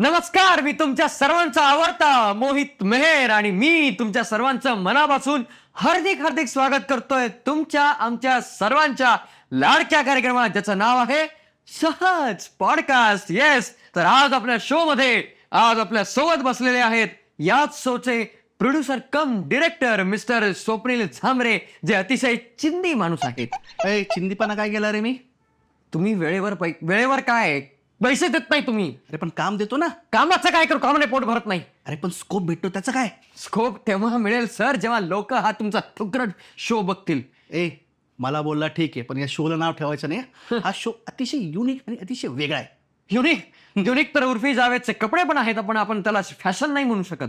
नमस्कार मी तुमच्या सर्वांचा आवडता मोहित मेहर आणि मी तुमच्या सर्वांचं मनापासून हार्दिक हार्दिक स्वागत करतोय तुमच्या आमच्या सर्वांच्या लाडक्या कार्यक्रमात ज्याचं नाव आहे सहज पॉडकास्ट येस तर आज आपल्या शो मध्ये आज आपल्यासोबत बसलेले आहेत याच शोचे producer cum director mister Swapnil Zambare जे अतिशय चिंदी माणूस आहेत. चिंदीपणा काय केला रे मी? तुम्ही वेळेवर पै वेळेवर काय? पैसे देत नाही तुम्ही. अरे पण काम देतो ना. कामाचं काय करू? कामाने पोट भरत नाही. अरे पण स्कोप भेटतो त्याचं काय? स्कोप तेव्हा मिळेल सर जेव्हा लोक हा तुमचा तुकडट शो बघतील. ए मला बोलला ठीक आहे पण या शोला नाव ठेवायचं नाही हा. शो अतिशय युनिक आणि अतिशय वेगळा आहे. युनिक युनिक तर उर्फी जावेदचे कपडे पण आहेत पण आपण त्याला फॅशन नाही म्हणू शकत.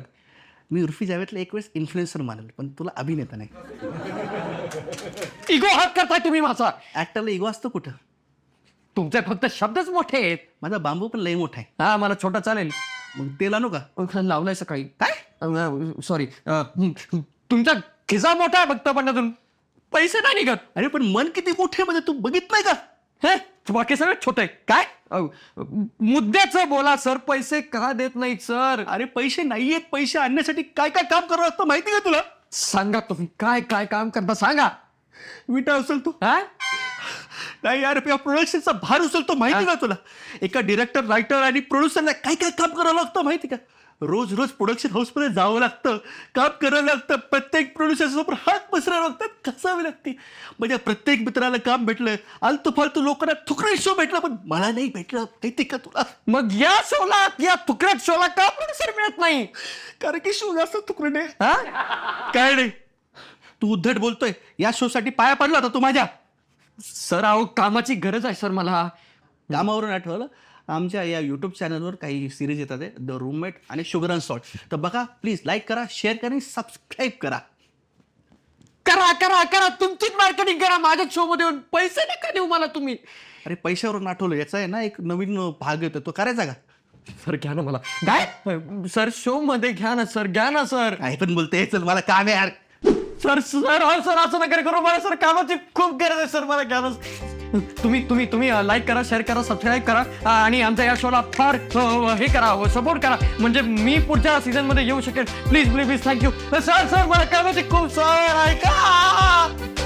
मी उर्फी जावेतला एक वेळेस इन्फ्लुएन्सर मानेल पण तुला अभिनेता नाही. इगो हात करताय तुम्ही माझा. ऍक्टरला इगो असतो कुठं? तुमचे फक्त शब्दच मोठे आहेत. माझा बांबू पण लई मोठा आहे. हा मला छोटा चालेल. मग ते लावू का? अं, लावलाय सकाळी. काय? सॉरी तुमचा खिसा मोठा आहे फक्त पण अजून पैसे नाही निघत. अरे पण मन किती मोठे म्हणजे तू बघित नाही का? हे बाकी सगळं छोटे काय? अं, मुद्द्याचं बोला सर. पैसे का देत नाहीत सर? अरे पैसे नाहीयेत. पैसे आणण्यासाठी काय काय काम करावं लागतं माहिती का तुला? सांगा तुम्ही. काय काय काम करता सांगा. विटा असेल तू. हा? नाही यार या प्रोडक्शनचा भार उचलतो माहिती का तुला? एका डिरेक्टर रायटर आणि प्रोड्युसरला काय काय काम करावं लागतं माहिती का? रोज रोज प्रोडक्शन हाऊसमध्ये जावं लागतं काम करावं लागतं प्रत्येक प्रोड्युसर समोर हात पसरावं लागतात कसावी लागते? म्हणजे प्रत्येक मित्राला काम भेटलं आलतू फालतू लोकांना थुकरे शो भेटला पण मला नाही भेटलं माहिती का तुला? मग या शोला या तुकड्यात शोला का प्रोड्युसर मिळत नाही? कारण की शो जास्त तुकडे हा? काय नाही तू उद्धट बोलतोय. या शो साठी पाया पडला होता तू माझ्या. सर अहो कामाची गरज आहे सर मला. कामावरून आठवलं आमच्या या यूट्यूब चॅनलवर काही सिरीज येतात द रूममेट आणि शुगर अँड सॉल्ट तर बघा प्लीज लाईक करा शेअर करा आणि सबस्क्राईब करा. करा करा करा. तुमचीच मार्केटिंग करा. माझ्या शो मध्ये येऊन पैसे नका देऊ मला तुम्ही. अरे पैशावरून आठवलं याचा आहे ना एक नवीन भाग येतो तो करायचा का? सर घ्या ना मला. काय? सर शो मध्ये घ्या ना सर. घ्या ना सर. काय पण बोलते चल मला काम आहे यार. सर सर हो, सर असं नका करू. मला सर कामाची खूप गरज आहे सर मला गरज तुम्ही तुम्ही तुम्ही लाईक करा शेअर करा सबस्क्राईब करा अ, आणि आमच्या या शोला फार अ, हे करा हो, सपोर्ट करा. म्हणजे मी पुढच्या सीझनमध्ये येऊ शकेल. Please please please thank you sir sir मला कामाची खूप सर ऐका